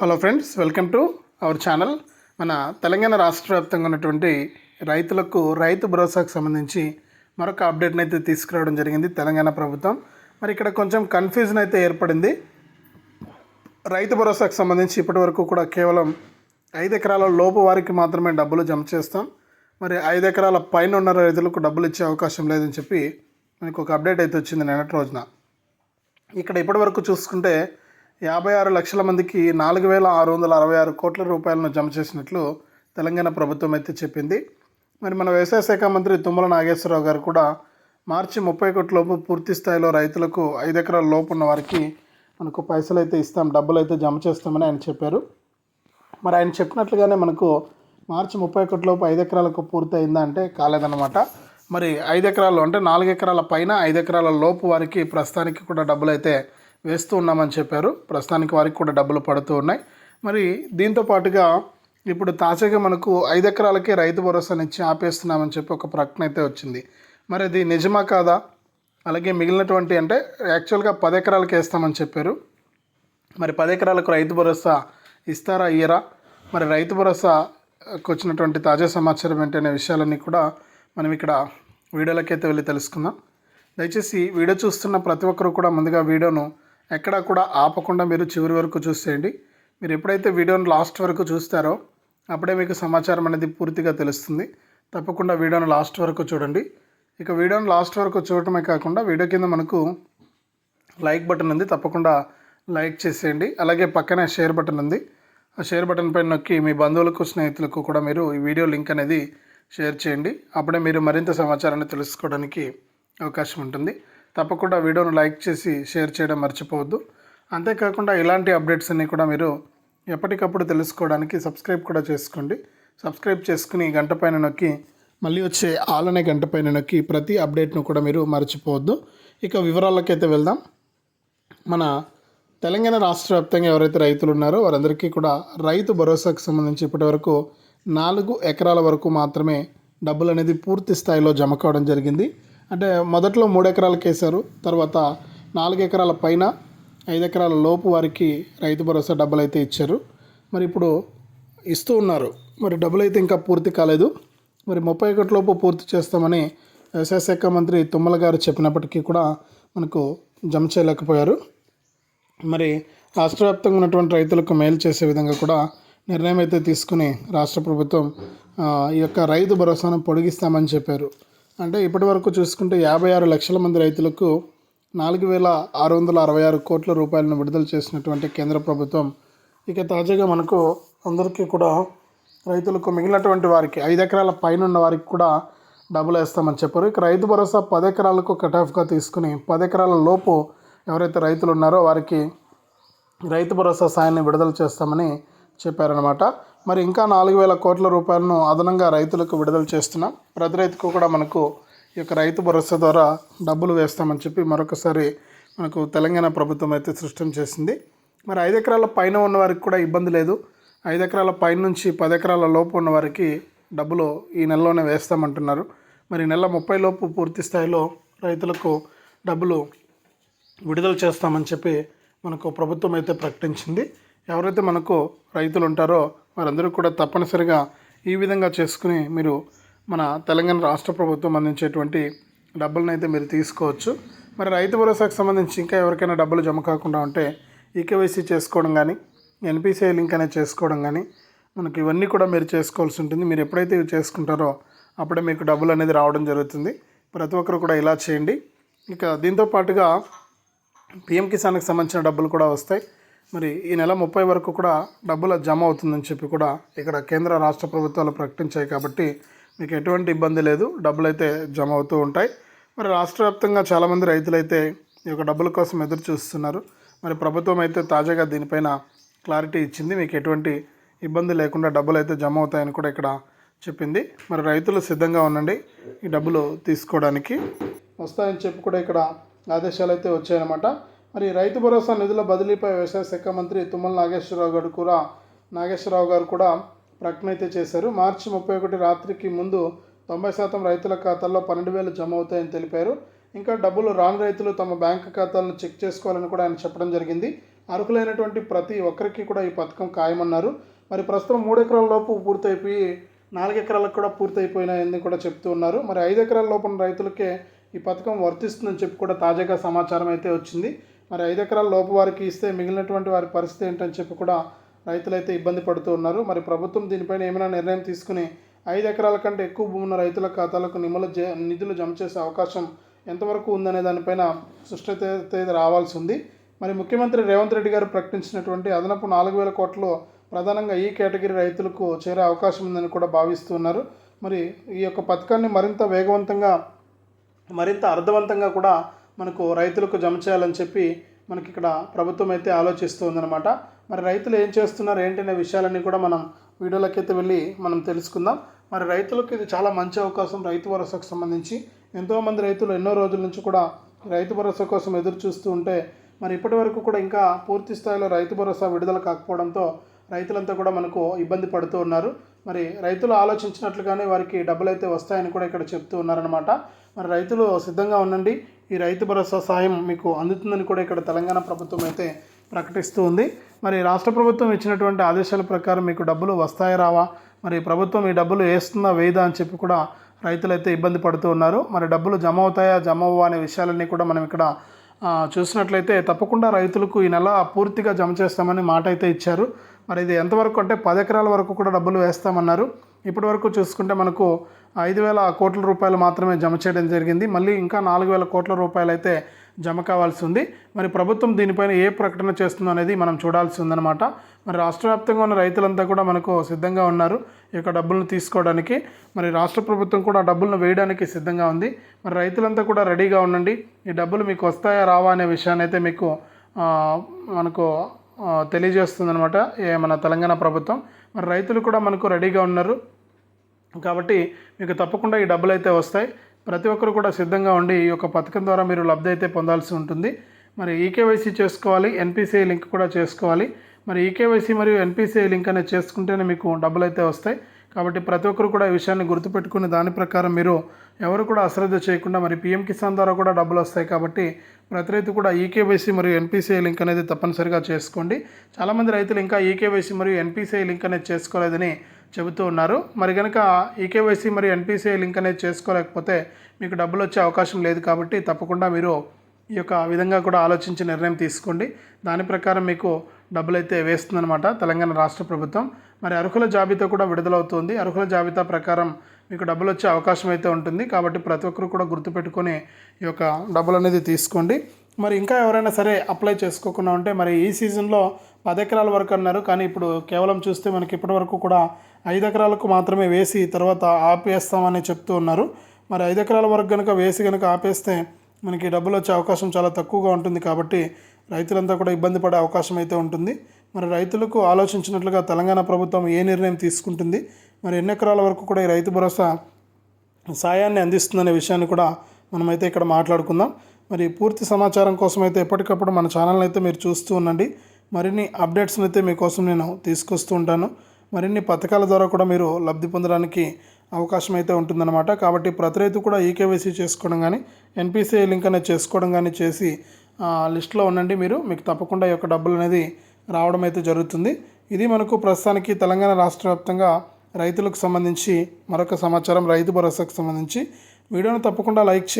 Hello friends welcome to our channel మన తెలంగాణ రాష్ట్ర వ్యాప్తంగా ఉన్నటువంటి రైతులకు రైతు భరోసాకు సంబంధించి మరొక అప్డేట్ని అయితే తీసుకురావడం జరిగింది తెలంగాణ ప్రభుత్వం. మరి ఇక్కడ కొంచెం కన్ఫ్యూజన్ అయితే ఏర్పడింది. రైతు భరోసాకు సంబంధించి ఇప్పటివరకు కూడా కేవలం ఐదు ఎకరాల లోపు వారికి మాత్రమే డబ్బులు జమ చేస్తాం. మరి ఐదు ఎకరాల పైన ఉన్న రైతులకు డబ్బులు ఇచ్చే అవకాశం లేదని చెప్పి మనకు ఒక అప్డేట్ అయితే వచ్చింది నిన్నటి రోజున. ఇక్కడ ఇప్పటివరకు చూసుకుంటే యాభై ఆరు లక్షల మందికి నాలుగు వేల ఆరు వందల అరవై ఆరు కోట్ల రూపాయలను జమ చేసినట్లు తెలంగాణ ప్రభుత్వం అయితే చెప్పింది. మరి మన వ్యవసాయ శాఖ మంత్రి తుమ్మల నాగేశ్వరరావు గారు కూడా మార్చి ముప్పై లోపు పూర్తి స్థాయిలో రైతులకు ఐదు ఎకరాల లోపు ఉన్న వారికి మనకు పైసలు అయితే ఇస్తాం డబ్బులు అయితే జమ చేస్తామని ఆయన చెప్పారు. మరి ఆయన చెప్పినట్లుగానే మనకు మార్చి ముప్పై కోట్లలోపు ఐదు ఎకరాలకు పూర్తి అయిందా అంటే కాలేదన్నమాట. మరి ఐదు ఎకరాలు అంటే నాలుగు ఎకరాల పైన ఐదు ఎకరాల లోపు వారికి ప్రస్తుతానికి కూడా డబ్బులు అయితే వేస్తూ ఉన్నామని చెప్పారు. ప్రస్తుతానికి వారికి కూడా డబ్బులు పడుతూ ఉన్నాయి. మరి దీంతో పాటుగా ఇప్పుడు తాజాగా మనకు ఐదు ఎకరాలకే రైతు భరోసాని ఇచ్చి ఆపేస్తున్నామని చెప్పి ఒక ప్రకటన అయితే వచ్చింది. మరి అది నిజమా కాదా? అలాగే మిగిలినటువంటి అంటే యాక్చువల్గా పది ఎకరాలకి వేస్తామని చెప్పారు. మరి పది ఎకరాలకు రైతు భరోసా ఇస్తారా ఇయ్యరా? మరి రైతు భరోసాకు వచ్చినటువంటి తాజా సమాచారం ఏంటనే విషయాలన్నీ కూడా మనం ఇక్కడ వీడియోలకైతే వెళ్ళి తెలుసుకుందాం. దయచేసి వీడియో చూస్తున్న ప్రతి ఒక్కరు కూడా ముందుగా వీడియోను ఎక్కడా కూడా ఆపకుండా మీరు చివరి వరకు చూసేయండి. మీరు ఎప్పుడైతే వీడియోను లాస్ట్ వరకు చూస్తారో అప్పుడే మీకు సమాచారం అనేది పూర్తిగా తెలుస్తుంది. తప్పకుండా వీడియోను లాస్ట్ వరకు చూడండి. ఇక వీడియోను లాస్ట్ వరకు చూడటమే కాకుండా వీడియో కింద మనకు లైక్ బటన్ ఉంది. తప్పకుండా లైక్ చేసేయండి. అలాగే పక్కనే షేర్ బటన్ ఉంది. ఆ షేర్ బటన్ పైన నొక్కి మీ బంధువులకు స్నేహితులకు కూడా మీరు ఈ వీడియో లింక్ అనేది షేర్ చేయండి. అప్పుడే మీరు మరింత సమాచారాన్ని తెలుసుకోవడానికి అవకాశం ఉంటుంది. తప్పకుండా వీడియోను లైక్ చేసి షేర్ చేయడం మర్చిపోవద్దు. అంతేకాకుండా ఇలాంటి అప్డేట్స్ అన్నీ కూడా మీరు ఎప్పటికప్పుడు తెలుసుకోవడానికి సబ్స్క్రైబ్ కూడా చేసుకోండి. సబ్స్క్రైబ్ చేసుకుని గంట పైన నొక్కి మళ్ళీ వచ్చే ఆల్ అనే గంట పైన నొక్కి ప్రతి అప్డేట్ను కూడా మీరు మర్చిపోవద్దు. ఇక వివరాలకైతే వెళ్దాం. మన తెలంగాణ రాష్ట్ర వ్యాప్తంగా ఎవరైతే రైతులు ఉన్నారో వారందరికీ కూడా రైతు భరోసాకు సంబంధించి ఇప్పటివరకు నాలుగు ఎకరాల వరకు మాత్రమే డబ్బులు అనేది పూర్తి స్థాయిలో జమ కావడం జరిగింది. అంటే మొదట్లో మూడు ఎకరాలకు వేశారు తర్వాత నాలుగు ఎకరాల పైన ఐదు ఎకరాల లోపు వారికి రైతు భరోసా డబ్బులు అయితే ఇచ్చారు. మరి ఇప్పుడు ఇస్తూ ఉన్నారు. మరి డబ్బులు అయితే ఇంకా పూర్తి కాలేదు. మరి ముప్పై ఒకటి లోపు పూర్తి చేస్తామని వ్యవసాయ శాఖ మంత్రి తుమ్మల గారు చెప్పినప్పటికీ కూడా మనకు జమ చేయలేకపోయారు. మరి రాష్ట్ర వ్యాప్తంగా ఉన్నటువంటి రైతులకు మేలు చేసే విధంగా కూడా నిర్ణయం అయితే తీసుకుని రాష్ట్ర ప్రభుత్వం ఈ యొక్క రైతు భరోసాను పొడిగిస్తామని చెప్పారు. అంటే ఇప్పటి వరకు చూసుకుంటే యాభై ఆరు లక్షల మంది రైతులకు నాలుగు వేల ఆరు వందల అరవై ఆరు కోట్ల రూపాయలను విడుదల చేసినటువంటి కేంద్ర ప్రభుత్వం. ఇక తాజాగా మనకు అందరికీ కూడా రైతులకు మిగిలినటువంటి వారికి ఐదు ఎకరాల పైన ఉన్న వారికి కూడా డబ్బులు వేస్తామని చెప్పారు. ఇక రైతు భరోసా పది ఎకరాలకు కటాఫ్గా తీసుకుని పది ఎకరాల లోపు ఎవరైతే రైతులు ఉన్నారో వారికి రైతు భరోసా సాయాన్ని విడుదల చేస్తామని చెప్పారనమాట మరి ఇంకా నాలుగు వేల కోట్ల రూపాయలను అదనంగా రైతులకు విడుదల చేస్తున్నాం. ప్రతి రైతుకు కూడా మనకు ఈ యొక్క రైతు భరోసా ద్వారా డబ్బులు వేస్తామని చెప్పి మరొకసారి మనకు తెలంగాణ ప్రభుత్వం అయితే సృష్టం చేసింది. మరి ఐదు ఎకరాల పైన ఉన్న వారికి కూడా ఇబ్బంది లేదు. ఐదు ఎకరాల పైన నుంచి పది ఎకరాల లోపు ఉన్న వారికి డబ్బులు ఈ నెలలోనే వేస్తామంటున్నారు. మరి నెల ముప్పై లోపు పూర్తి స్థాయిలో రైతులకు డబ్బులు విడుదల చేస్తామని చెప్పి మనకు ప్రభుత్వం అయితే ప్రకటించింది. ఎవరైతే మనకు రైతులు ఉంటారో వారందరూ కూడా తప్పనిసరిగా ఈ విధంగా చేసుకుని మీరు మన తెలంగాణ రాష్ట్ర ప్రభుత్వం అందించేటువంటి డబ్బులను అయితే మీరు తీసుకోవచ్చు. మరి రైతు భరోసాకు సంబంధించి ఇంకా ఎవరికైనా డబ్బులు జమ కాకుండా ఉంటే ఈకేవైసీ చేసుకోవడం కానీ ఎన్పిసిఐ లింక్ అనేది చేసుకోవడం కానీ మనకి ఇవన్నీ కూడా మీరు చేసుకోవాల్సి ఉంటుంది. మీరు ఎప్పుడైతే ఇవి చేసుకుంటారో అప్పుడే మీకు డబ్బులు అనేది రావడం జరుగుతుంది. ప్రతి ఒక్కరు కూడా ఇలా చేయండి. ఇక దీంతో పాటుగా పిఎం కిసాన్కి సంబంధించిన డబ్బులు కూడా వస్తాయి. మరి ఈ నెల ముప్పై వరకు కూడా డబ్బులు జమ అవుతుందని చెప్పి కూడా ఇక్కడ కేంద్ర రాష్ట్ర ప్రభుత్వాలు ప్రకటించాయి కాబట్టి మీకు ఎటువంటి ఇబ్బంది లేదు. డబ్బులు అయితే జమ అవుతూ ఉంటాయి. మరి రాష్ట్ర వ్యాప్తంగా చాలామంది రైతులైతే ఈ యొక్క డబ్బుల కోసం ఎదురు చూస్తున్నారు. మరి ప్రభుత్వం అయితే తాజాగా దీనిపైన క్లారిటీ ఇచ్చింది. మీకు ఎటువంటి ఇబ్బంది లేకుండా డబ్బులు అయితే జమ అవుతాయని కూడా ఇక్కడ చెప్పింది. మరి రైతులు సిద్ధంగా ఉండండి ఈ డబ్బులు తీసుకోవడానికి. వస్తాయని చెప్పి కూడా ఇక్కడ ఆదేశాలు అయితే వచ్చాయన్నమాట. మరి రైతు భరోసా నిధుల బదిలీపై వ్యవసాయ శాఖ మంత్రి తుమ్మల నాగేశ్వరరావు గారు కూడా నాగేశ్వరరావు గారు కూడా ప్రకటన అయితే చేశారు. మార్చి ముప్పై ఒకటి రాత్రికి ముందు తొంభై శాతం రైతుల ఖాతాల్లో పన్నెండు వేలు జమ అవుతాయని తెలిపారు. ఇంకా డబ్బులు రాని రైతులు తమ బ్యాంక్ ఖాతాలను చెక్ చేసుకోవాలని కూడా ఆయన చెప్పడం జరిగింది. అర్హులైనటువంటి ప్రతి ఒక్కరికి కూడా ఈ పథకం ఖాయమన్నారు. మరి ప్రస్తుతం మూడు ఎకరాల లోపు పూర్తయిపోయి నాలుగు ఎకరాలకు కూడా పూర్తయిపోయినాయని కూడా చెప్తూ ఉన్నారు. మరి ఐదు ఎకరాల లోపల రైతులకే ఈ పథకం వర్తిస్తుందని చెప్పి కూడా తాజాగా సమాచారం అయితే వచ్చింది. మరి ఐదు ఎకరాల లోపు వారికి ఇస్తే మిగిలినటువంటి వారి పరిస్థితి ఏంటని చెప్పి కూడా రైతులైతే ఇబ్బంది పడుతూ ఉన్నారు. మరి ప్రభుత్వం దీనిపైన ఏమైనా నిర్ణయం తీసుకుని ఐదు ఎకరాల కంటే ఎక్కువ భూమి ఉన్న రైతుల ఖాతాలకు నిమలు నిధులు జమ చేసే అవకాశం ఎంతవరకు ఉందనే దానిపైన సృష్టి రావాల్సి ఉంది. మరి ముఖ్యమంత్రి రేవంత్ రెడ్డి గారు ప్రకటించినటువంటి అదనపు నాలుగు వేల కోట్లు ప్రధానంగా ఈ కేటగిరీ రైతులకు చేరే అవకాశం ఉందని కూడా భావిస్తున్నారు మరి ఈ యొక్క పథకాన్ని మరింత వేగవంతంగా మరింత అర్థవంతంగా కూడా మనకు రైతులకు జమ చేయాలని చెప్పి మనకి ఇక్కడ ప్రభుత్వం అయితే ఆలోచిస్తూ ఉందన్నమాట. మరి రైతులు ఏం చేస్తున్నారు ఏంటనే విషయాలన్నీ కూడా మనం వీడియోలకైతే వెళ్ళి మనం తెలుసుకుందాం. మరి రైతులకు ఇది చాలా మంచి అవకాశం రైతు భరోసాకు సంబంధించి. ఎంతోమంది రైతులు ఎన్నో రోజుల నుంచి కూడా రైతు భరోసా కోసం ఎదురు చూస్తూ ఉంటే మరి ఇప్పటి వరకు కూడా ఇంకా పూర్తి స్థాయిలో రైతు భరోసా విడుదల కాకపోవడంతో రైతులంతా కూడా మనకు ఇబ్బంది పడుతూ ఉన్నారు. మరి రైతులు ఆలోచించినట్లుగానే వారికి డబ్బులు అయితే వస్తాయని కూడా ఇక్కడ చెప్తూ ఉన్నారనమాట మరి రైతులు సిద్ధంగా ఉండండి ఈ రైతు భరోసా సాయం మీకు అందుతుందని కూడా ఇక్కడ తెలంగాణ ప్రభుత్వం అయితే ప్రకటిస్తూ ఉంది. మరి రాష్ట్ర ప్రభుత్వం ఇచ్చినటువంటి ఆదేశాల ప్రకారం మీకు డబ్బులు వస్తాయా రావా? మరి ప్రభుత్వం ఈ డబ్బులు వేస్తుందా వేయదా అని చెప్పి కూడా రైతులు అయితే ఇబ్బంది పడుతూ ఉన్నారు. మరి డబ్బులు జమ అవుతాయా జమ అవ్వా అనే విషయాలన్నీ కూడా మనం ఇక్కడ చూసినట్లయితే తప్పకుండా రైతులకు ఈ నెల పూర్తిగా జమ చేస్తామని మాట అయితే ఇచ్చారు. మరి ఇది ఎంతవరకు అంటే పది ఎకరాల వరకు కూడా డబ్బులు వేస్తామన్నారు. ఇప్పటి వరకు చూసుకుంటే మనకు ఐదు వేల కోట్ల రూపాయలు మాత్రమే జమ చేయడం జరిగింది. మళ్ళీ ఇంకా నాలుగు వేల కోట్ల రూపాయలు అయితే జమ కావాల్సి ఉంది. మరి ప్రభుత్వం దీనిపైన ఏ ప్రకటన చేస్తుందో అనేది మనం చూడాల్సి ఉందన్నమాట. మరి రాష్ట్ర వ్యాప్తంగా ఉన్న రైతులంతా కూడా మనకు సిద్ధంగా ఉన్నారు. ఈ యొక్క డబ్బులను తీసుకోవడానికి. మరి రాష్ట్ర ప్రభుత్వం కూడా డబ్బులను వేయడానికి సిద్ధంగా ఉంది. మరి రైతులంతా కూడా రెడీగా ఉండండి. ఈ డబ్బులు మీకు వస్తాయా రావా అనే విషయాన్ని అయితే మీకు మనకు తెలియజేస్తుంది అనమాట మన తెలంగాణ ప్రభుత్వం. మరి రైతులు కూడా మనకు రెడీగా ఉన్నారు. కాబట్టి మీకు తప్పకుండా ఈ డబ్బులు అయితే వస్తాయి. ప్రతి ఒక్కరు కూడా సిద్ధంగా ఉండి ఈ యొక్క పథకం ద్వారా మీరు లబ్ధి అయితే పొందాల్సి ఉంటుంది. మరి ఈకేవైసీ చేసుకోవాలి ఎన్పిసిఐ లింక్ కూడా చేసుకోవాలి. మరి ఈకేవైసీ మరియు ఎన్పిసిఐ లింక్ అనేది చేసుకుంటేనే మీకు డబ్బులు అయితే వస్తాయి. కాబట్టి ప్రతి ఒక్కరు కూడా ఈ విషయాన్ని గుర్తుపెట్టుకుని దాని ప్రకారం మీరు ఎవరు కూడా అశ్రద్ధ చేయకుండా మరి పిఎం కిసాన్ ద్వారా కూడా డబ్బులు వస్తాయి కాబట్టి ప్రతి రైతు కూడా ఈకేవైసీ మరియు ఎన్పిసిఐ లింక్ అనేది తప్పనిసరిగా చేసుకోండి. చాలామంది రైతులు ఇంకా ఈకేవైసీ మరియు ఎన్పిసిఐ లింక్ అనేది చేసుకోలేదని చెబుతూ ఉన్నారు. మరి కనుక ఈకేవైసీ మరియు ఎన్పిసిఐ లింక్ అనేది చేసుకోలేకపోతే మీకు డబ్బులు వచ్చే అవకాశం లేదు కాబట్టి తప్పకుండా మీరు ఈ యొక్క విధంగా కూడా ఆలోచించి నిర్ణయం తీసుకోండి. దాని ప్రకారం మీకు డబ్బులు అయితే వేస్తుందన్నమాట తెలంగాణ రాష్ట్ర ప్రభుత్వం. మరి అర్హుల జాబితా కూడా విడుదలవుతుంది. అర్హుల జాబితా ప్రకారం మీకు డబ్బులు వచ్చే అవకాశం అయితే ఉంటుంది. కాబట్టి ప్రతి ఒక్కరు కూడా గుర్తుపెట్టుకొని ఈ యొక్క డబ్బులు అనేది తీసుకోండి. మరి ఇంకా ఎవరైనా సరే అప్లై చేసుకోకుండా ఉంటే మరి ఈ సీజన్లో పది ఎకరాల వరకు అన్నారు. కానీ ఇప్పుడు కేవలం చూస్తే మనకి ఇప్పటి వరకు కూడా ఐదు ఎకరాలకు మాత్రమే వేసి తర్వాత ఆపేస్తామని చెప్తూ ఉన్నారు. మరి ఐదు ఎకరాల వరకు కనుక వేసి కనుక ఆపేస్తే మనకి డబ్బులు వచ్చే అవకాశం చాలా తక్కువగా ఉంటుంది. కాబట్టి రైతులంతా కూడా ఇబ్బంది పడే అవకాశం అయితే ఉంటుంది. మరి రైతులకు ఆలోచించినట్లుగా తెలంగాణ ప్రభుత్వం ఏ నిర్ణయం తీసుకుంటుంది? మరి ఎన్ని ఎకరాల వరకు కూడా ఈ రైతు భరోసా సాయాన్ని అందిస్తుందనే విషయాన్ని కూడా మనమైతే ఇక్కడ మాట్లాడుకుందాం. మరి పూర్తి సమాచారం కోసం అయితే ఎప్పటికప్పుడు మన ఛానల్ని అయితే మీరు చూస్తూ ఉండండి. మరిన్ని అప్డేట్స్ని అయితే మీకోసం నేను తీసుకొస్తూ ఉంటాను. మరిన్ని పథకాల ద్వారా కూడా మీరు లబ్ధి పొందడానికి అవకాశం అయితే ఉంటుందన్నమాట. కాబట్టి ప్రతి రైతు కూడా ఈకేవైసీ చేసుకోవడం కానీ ఎన్పిసిఐ లింక్ అనేది చేసుకోవడం కానీ చేసి ఆ, లిస్ట్లో ఉండండి మీరు. మీకు తప్పకుండా ఈ యొక్క డబ్బులు అనేది రావడం అయితే జరుగుతుంది. ఇది మనకు ప్రస్తుతానికి తెలంగాణ రాష్ట్ర వ్యాప్తంగా రైతులకు సంబంధించి మరొక సమాచారం రైతు భరోసాకు సంబంధించి. వీడియోను తప్పకుండా లైక్ చేయండి.